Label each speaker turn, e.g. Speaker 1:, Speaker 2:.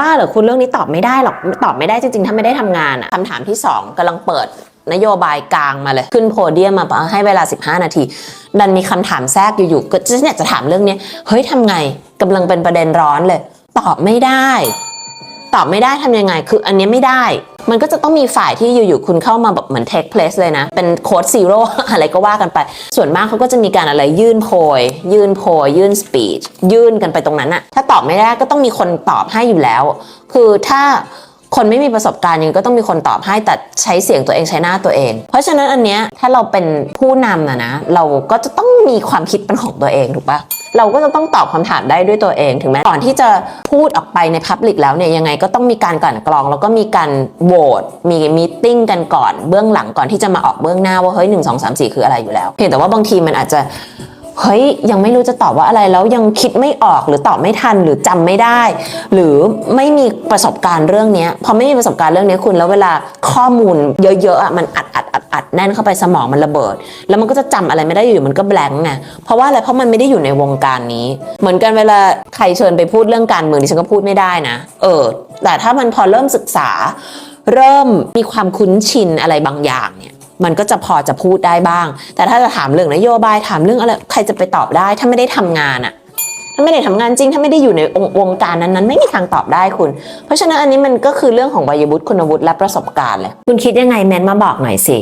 Speaker 1: บ้าเหรอคุณเรื่องนี้ตอบไม่ได้หรอกตอบไม่ได้จริงๆ ถ้าไม่ได้ทำงานอะคำถามที่ 2กำลังเปิดนโยบายกลางมาเลย ขึ้นโพเดียมมาให้เวลา 15 นาที ดันมีคำถามแทรกอยู่ๆก็จะเนี่ยจะถามเรื่องนี้เฮ้ยทำไงกำลังเป็นประเด็นร้อนเลย ตอบไม่ได้ ตอบไม่ได้ทำยังไง คืออันนี้ไม่ได้ มันก็จะต้องมีฝ่ายที่อยู่ๆคุณเข้ามาแบบเหมือน take place เลยนะ เป็นโค้ดซีโร่อะไรก็ว่ากันไป ส่วนมากเขาก็จะมีการอะไรยื่นโพย ยื่นโพย ยื่นสปีชยื่นกันไปตรงนั้นอะถ้าตอบไม่ได้ก็ต้องมีคนตอบให้อยู่แล้ว คือถ้าคนไม่มีประสบการณ์ยังไงก็ต้องมีคนตอบให้แต่ใช้เสียงตัวเองใช้หน้าตัวเอง เพราะฉะนั้นอันเนี้ยถ้าเราเป็นผู้นำนะนะ เราก็จะต้องมีความคิดเป็นของตัวเองถูกปะ เราก็จะต้องตอบคำถามได้ด้วยตัวเอง ถึงแม้ก่อนที่จะพูดออกไปในพับลิกแล้วเนี่ยยังไงก็ต้องมีการกลั่นกรอง แล้วก็มีการโหวตมีมีติ้งกันก่อนเบื้องหลังก่อนที่จะมาออกเบื้องหน้าว่าเฮ้ยหนึ่งสองสามสี่คืออะไรอยู่แล้ว เพียงแต่ว่าบางทีมันอาจจะ เฮ้ยยังไม่รู้จะตอบว่าอะไรแล้วยังคิดไม่ออกหรือตอบไม่ทันหรือจำไม่ได้ หรือไม่มีประสบการณ์เรื่องนี้พอไม่มีประสบการณ์เรื่องนี้คุณแล้วเวลาข้อมูลเยอะๆอะมันอัดอัดอัดอัดแน่นเข้าไปสมองมันระเบิด แล้วมันก็จะจำอะไรไม่ได้อยู่มันก็แบงค์ไงเพราะว่าอะไรเพราะมันไม่ได้อยู่ในวงการนี้ เหมือนกันเวลาใครเชิญไปพูดเรื่องการเมืองดิฉันก็พูดไม่ได้นะ เออ แต่ถ้ามันพอเริ่มศึกษา เริ่มมีความคุ้นชินอะไรบางอย่างเนี่ย มันก็จะพอจะพูดได้บ้าง แต่ถ้าจะถามเรื่องนโยบายถามเรื่องอะไรใครจะไปตอบได้ถ้าไม่ได้ทำงานอะถ้าไม่ได้ทำงานจริง ถ้าไม่ได้อยู่ในองค์วงการนั้นๆ ไม่มีทางตอบได้คุณ เพราะฉะนั้นอันนี้มันก็คือเรื่องของวัยวุฒิคุณวุฒิและประสบการณ์เลยคุณคิดยังไงแมนมาบอกหน่อยสิ